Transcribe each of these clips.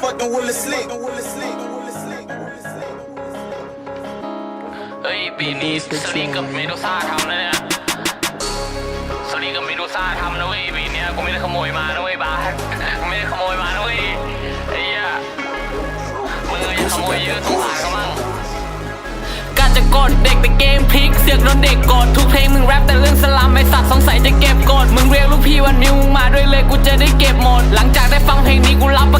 fucking Willie Slick. เฮ้ยปีนี้สลีกับเมดูซ่าทำนะเนี่ยสลีกับเมดูซ่าทำนะเว้ยปีเนี้ยกูไม่ได้ขโมยมานะเว้ยบาสกูไม่ได้ขโมยมานะเว้ยไอ้เหี้ยมึงอย่าขโมยเยอะสงสารเขามั่งการจะกดเด็กแต่เกมพลิกเสือกโดนเด็กกดทุกเพลงมึงแรปแต่เรื่องสลัมไอสัตว์สงสัยจะเก็บกดมึงเรียกลูกพี่วันนิวมึงมาด้วยเลยกูจะได้เก็บหมด หลังจากได้ฟังเพลงนี้กูรับประ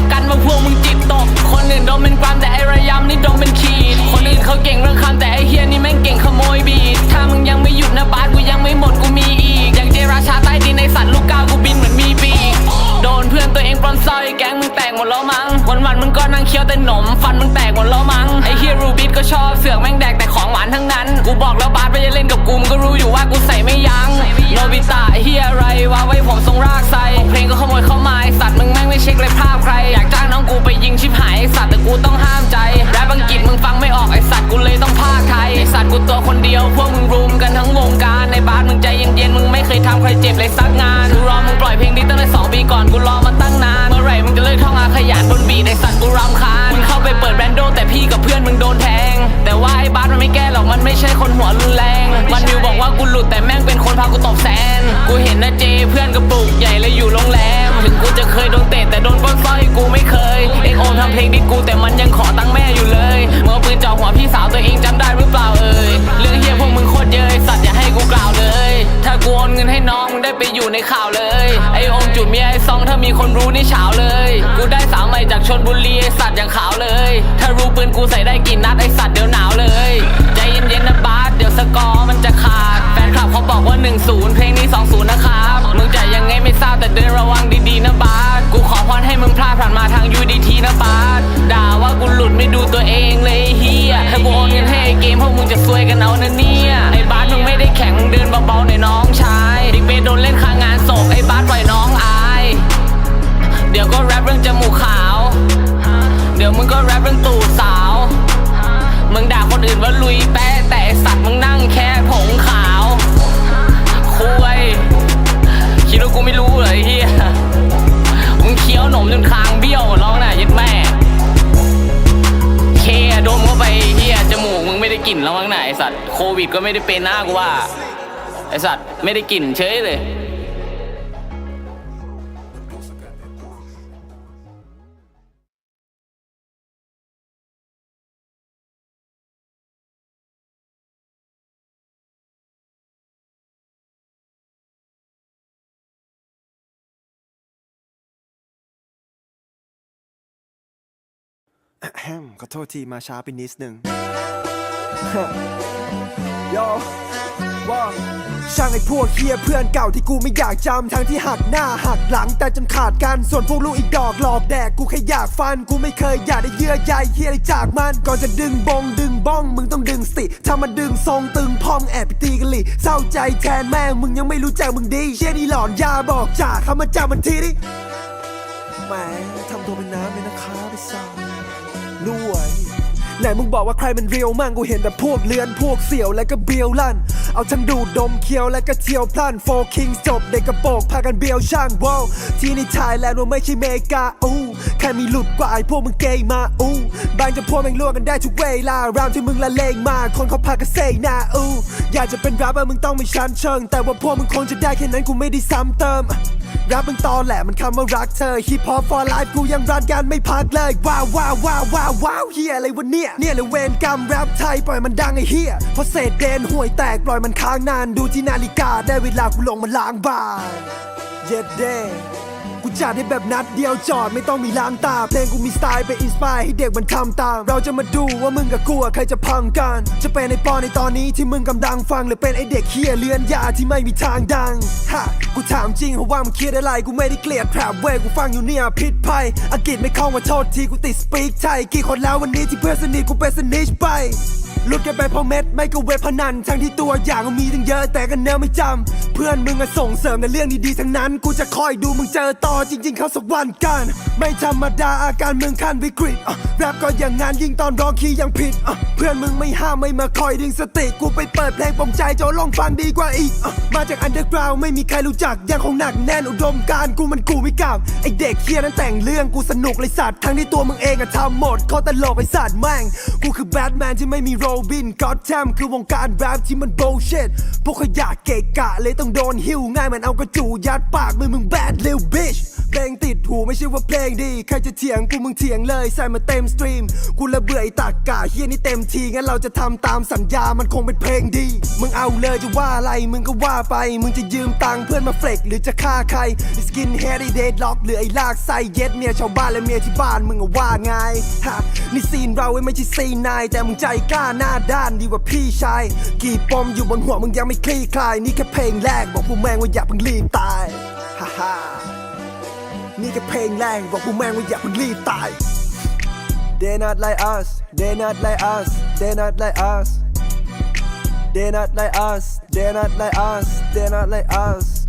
มดแล้วมั้งวันวันมึงก็นั่งเคี้ยวแต่หนม ฟันมึงแตกหมดแล้วมั้งไอเฮียรูบิทก็ชอบเสือกแม่งแดกแต่ของหวานทั้งนั้น กูบอกแล้วบาสไปจะเล่นกับกูมึงก็รู้อยู่ว่ากูใส่ไม่ยั้งโนบิตะเฮียอะไรวะไว้ผมทรงรากไซเพลงก็ขโมยเข้ามาไอสัตว์มึงแม่งไม่เช็คเลยภาพใคร อยากจ้างน้องกูไปยิงชิบหายไอสัตว์แต่กูต้องห้ามใจแรปอังกฤษมึงฟังไม่ออกไอสัตว์กูเลยต้องพากไทยไอสัตว์กูตัวคนเดียวพวกมึงรุมกันทั้งวงการในบาสมึงใจเย็นๆมึงไม่เคยทำใครเจ็บเลยสัก มันไม่ใช่คนหัวรุนแรงวันวิวบอกว่ากูหลุดแต่แม่งเป็นคนพากูตบแสนกูเห็นนะเจเพื่อนกระปุกใหญ่เลยอยู่โรงแรม ถึงกูจะเคยโดนเตะแต่โดนปล้นสร้อยกูไม่เคย เอ็กโอมทำเพลงดิกูแต่มันยังขอตังค์แม่อยู่เลยเมื่อปืนจ่อหัวพี่สาวตัวเองจำได้หรือเปล่าเอ่ย เรื่องเฮียพวกมึงโคตรเยอะไอ้สัตว์อย่าให้กูกล่าวเลย ถ้ากูโอนเงินให้น้องมึงได้ไปอยู่ในข่าวเลย ไอโอ มจุดเมียไอซองถ้ามีคนรู้นี่เฉาเลย กูได้สาวใหม่จากชนบุรีไอสัตว์อย่างขาวเลย ถ้ารู้ปืนกูใส่ได้กี่นัดไอสัตว์เดี๋ยวหนาวเลย ใจเย็นๆนะบาสเดี๋ยวสกอร์มันจะขาด แฟนคลับเขาบอกว่า 1-0 เพลงนี้ 2-0 นะครับ มึงจะยังไงไม่ทราบแต่เดินระวังดีๆนะบาสกูขอพรให้มึงพลาดผ่านมาทาง UDT นะบาสด่าว่ากูหลุดไม่ดูตัวเองเลยไอ้เฮียถ้ากูโอนเงินให้ไอ้เกมพวกมึงจะซวยกันเอานะเนี่ยไอ้บา อื่นว่าลุยแปะแต่สัตว์มึงนั่งแค่ผงขาวคุยคิดว่ากูไม่รู้เหรอเฮียมึงเคี้ยวหนมจนคางเบี้ยวหมดแล้วน่ะยัดแม่เคดมเข้าไปเฮียจมูกมึงไม่ได้กลิ่นแล้วมั้งน่ะไอสัตว์โควิดก็ไม่ได้เป็นหน้ากูว่าไอสัตว์ไม่ได้กลิ่นเฉยเลย แฮมขอโทษทีมาช้าไปนิดนึง โยว่าช่างไอ้พวกเฮียเพื่อนเก่าที่กูไม่อยากจำทั้งที่หักหน้าหักหลังแต่จนขาดกัน ส่วนพวกลูกอีกดอกหลอกแดกกูแค่อยากฟัน กูไม่เคยอยากได้เยื่อใยเฮียอะไรจากมัน ก่อนจะดึงบงดึงบ้อง มึงต้องดึงสติถ้ามันดึงทรงตึงพองแอบไปตีกันหลิเศร้าใจแทนแม่มึงยังไม่รู้จักมึงดีเชี่ยนี่หลอนยาบอกจ่าเข้ามาจับมันทีดิแหมทำตัวเป็นน้ำเลยนะคะไปสาวรวยไหนมึงบอกว่าใครมันเรียวมั่งกูเห็นแต่พวกเลือนพวกเสี่ยวและก็เบียวลั่น เอาทั้งดูดดมเคี้ยวและก็เที่ยวพลันโฟคิงจบเด็กกระโปงพากันเบียวช่างว้าวที่นี่ไทยแลนด์ว่าไม่ใช่เมกาอู้ แค่มีหลุดกว่าไอ้พวกมึงเกยมาอู้บางจะพวกแม่งล่วงกันได้ทุกเวลารามที่มึงละเลงมา คนเขาพากันเซยหน้าอู้อยากจะเป็นรับเปอร์มึงต้องไม่ชันเชิง แต่ว่าพวกมึงคงจะได้แค่นั้นกูไม่ได้ซ้ำเติมรับมึงตอแหละมันคำว่ารักเธอฮิปฮอป for life กูยังรันกันไม่พักเลยว้าวว้าวว้าวว้าวว้าวเฮียอะไรวะเนี่ยเนี่ยเลยเวรกรรมแรปไทยปล่อยมันดังไอ้เฮียเพราะเศษเดนห่วยแตกปล่อยมันค้างนานดูที่นาฬิกาได้เวลากูลงมาล้างบางเย็ดเด กูจัดให้แบบนัดเดียวจอดไม่ต้องมีล้างตาเพลงกูมีสไตล์ไปอินสปายให้เด็กมันทำตาม เราจะมาดูว่ามึงกับกูอะใครจะพังกัน จะเป็นไอ้ปอนในตอนนี้ที่มึงกำลังฟัง หรือเป็นไอ้เด็กเฮียเลือนยาที่ไม่มีทางดังฮะกูถามจริงว่ามึงคิดอะไรกูไม่ได้เกลียดแผลเว้ยกูฟังอยู่เนี่ยผิดภัยอังกฤษไม่เข้ามาโทษทีกูติดสปีกไทยกี่คนแล้ววันนี้ที่เพื่อนสนิทกูเป็นสนิชไป ลุดกันไปเพราะเม็ดไม่ก็เว็บพนัน ทั้งที่ตัวอย่างก็มีตั้งเยอะแต่ก็เนื้อไม่จำ เพื่อนมึงอะส่งเสริมแต่เรื่องดีๆทั้งนั้น กูจะคอยดูมึงเจอต่อจริง ๆ เขาสักวันกัน ไม่ธรรมดาอาการมึงขั้นวิกฤตแรปก็อย่างงานยิ่งตอนร้องคีย์ยังผิด เพื่อนมึงไม่ห้ามไม่มาคอยดึงสติกูไปเปิดเพลงปลอมใจจะลองฟังดีกว่าอีก มาจากอันเดอร์กราวไม่มีใครรู้จักยังคงหนักแน่นอุดมการกูมันกูไม่กลับไอเด็กเฮียนั้นแต่งเรื่องกูสนุกเลยสัตว์ทั้งที่ตัวมึงเองอะทำหมดเขาตลกไอสัตว์แม่งกูคือแบทแมนที่ไม่มีโรบินก็อดแทมคือวงการแรปที่มันโบเชตพวกขยะเกะกะเลยต้องโดนหิ้วง่ายมันเอากระจูยัดปากมือมึงแบดเลวบิช เพลงติดหูไม่ใช่ว่าเพลงดี ใครจะเถียงกูมึงเถียงเลยใส่มาเต็มสตรีม กูละเบื่อไอ้ตากกะเฮียนี่เต็มทีงั้นเราจะทำตามสัญญามันคงเป็นเพลงดี มึงเอาเลยจะว่าอะไรมึงก็ว่าไป มึงจะยืมตังค์เพื่อนมาเฟลกหรือจะฆ่าใครสกินเฮดไอเดดล็อกหรือไอ้ลากไส้เย็ดเมียชาวบ้านและเมียที่บ้านมึงอะว่าไงฮะนี่ซีนเราเว้ไม่ใช่ซีนนายแต่มึงใจกล้าหน้าด้านดีกว่าพี่ชาย กี่ปมอยู่บนหัวมึงยังไม่คลี่คลาย นี่แค่เพลงแรกบอกพวกแม่งว่าอย่าเพิ่งรีบตายฮ่าฮ่า นี่แค่เพลงแรกบอกพวกแม่งว่าอย่าเพิ่งรีบตาย They not like us They not like us They not like us They not like us They not like us They not like us